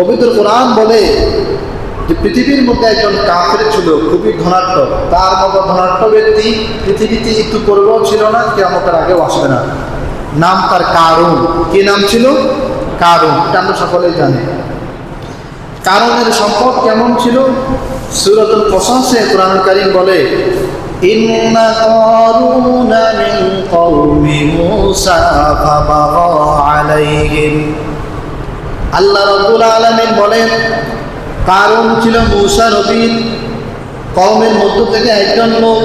পবিত্র কোরআন বলে যে পৃথিবীর মধ্যে একজন কাফের ছিল, খুবই ধনাঢ্য। তার মতো ধনাঢ্য ব্যক্তি পৃথিবীতে একটু করবেও ছিল না কেমতের আগেও আসবে না। নাম তার কারণ কি নাম ছিল? কারণ এটা আমরা সকলেই জানি। কারণের সম্পদ কেমন ছিল? সুরতুল প্রশংসে কোরআন কারিম বলে মূসা ফাবাগা আলাইহিম। আল্লাহ রাব্বুল আলামিন বলেন কারণ ছিল মূসা নবীর কওমের মধ্য থেকে একজন লোক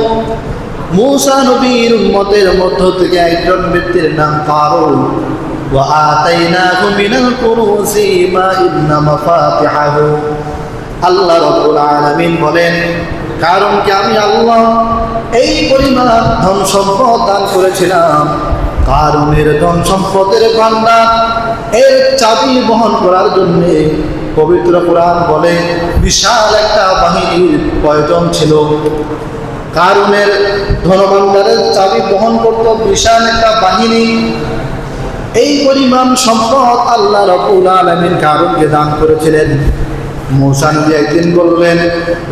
মূসা নবীর উম্মতের মধ্য থেকে একজন ব্যক্তির নাম কারণ وآتيناه من الكنوز ما إن مفاتحه আল্লাহ রব্বুল আলামিন বলেন কারণ কি আমি আল্লাহ এই পরিমাণ ধন সম্পদ দান করেছিলাম কারণের ধন সম্পদের ভান্ডার এর চাবি বহন করার জন্য পবিত্র কোরআন বলে, বিশাল একটা বাহিনীর প্রয়োজন ছিল? কারণের ধনভাণ্ডারের চাবি বহন করত বিশাল একটা বাহিনী। এই পরিমাণ সম্পদ আল্লাহ রবুল আলমিন কারণকে দান করেছিলেন। মৌসা একদিন বললেন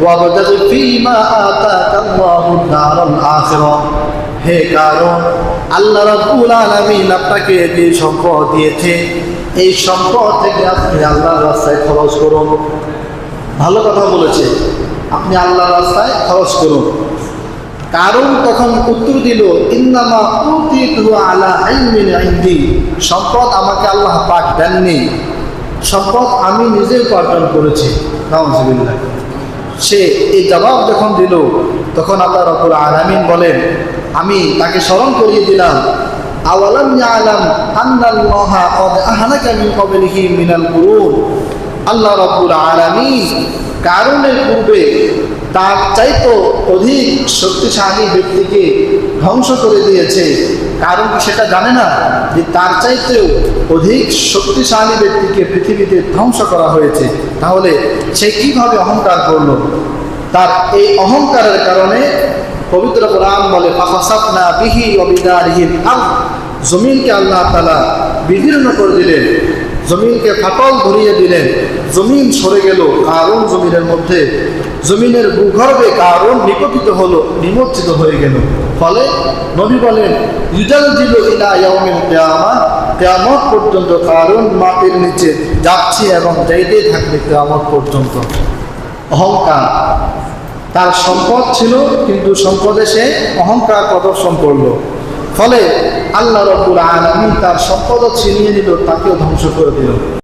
ওয়াবদাগি ফীমা আতাকাল্লাহু হে কারণ, আল্লাহ রাব্বুল আলামিন আপনাকে যে সম্পদ দিয়েছে, এই সম্পদ থেকে আপনি আল্লাহর রাস্তায় খরচ করুন। ভালো কথা বলেছে, আপনি আল্লাহর রাস্তায় খরচ করুন। কারণ তখন উত্তর দিল, ইন্নামা উতিতু আলা ইলমিন ইনদি। সম্পদ আমাকে আল্লাহ পাক দেননি। সম্পদ আমি নিজে উপার্জন করেছি। সে এই জবাব যখন দিল, তখন আল্লাহ রাব্বুল আলামিন বলেন আমি তাকে স্মরণ করিয়ে দিলাম। আওয়ালাম ইয়ালাম আন্নাল্লাহা ক্বাদ আহলাকা মিন ক্বাবলিহি মিনাল কুরুন। আল্লাহ রাব্বুল আলামিন কারণের পূর্বে তার চাইতো অধিক শক্তিশালী ব্যক্তিকে ধ্বংস করে দিয়েছে। কারণ সেটা জানে না? যে তার চাইতেও অধিক শক্তিশালী ব্যক্তিকে পৃথিবীতে ধ্বংস করা হয়েছে। তাহলে সে কীভাবে অহংকার করল? তার এই অহংকারের কারণে পবিত্র কোরআন বলে ফাফাসাতনা বিহি অবিদারিহিম আল জমিনকে আল্লাহ তালা বিদীর্ণ করে দিলেন, জমিনকে ফাটল ধরিয়ে দিলেন, জমিন সরে গেল, কারণ জমিনের মধ্যে, জমিনের ভূগর্ভে কারণ নিপতিত হলো, নিমজ্জিত হয়ে গেল। ফলে নবী বলেন ইজাল দিল ইলা ইয়াউমিল কিয়ামা কিয়ামত পর্যন্ত কারণ মাটির নিচে যাচ্ছে এবং যাইতেই থাকবে কিয়ামত পর্যন্ত। অহংকার তার সম্পদ ছিল, কিন্তু সম্পদে সে অহংকার প্রদর্শন করল। ফলে আল্লাহ রব্বুল আলমী তার সম্পদও ছিনিয়ে নিল, তাকেও ধ্বংস করে দিল।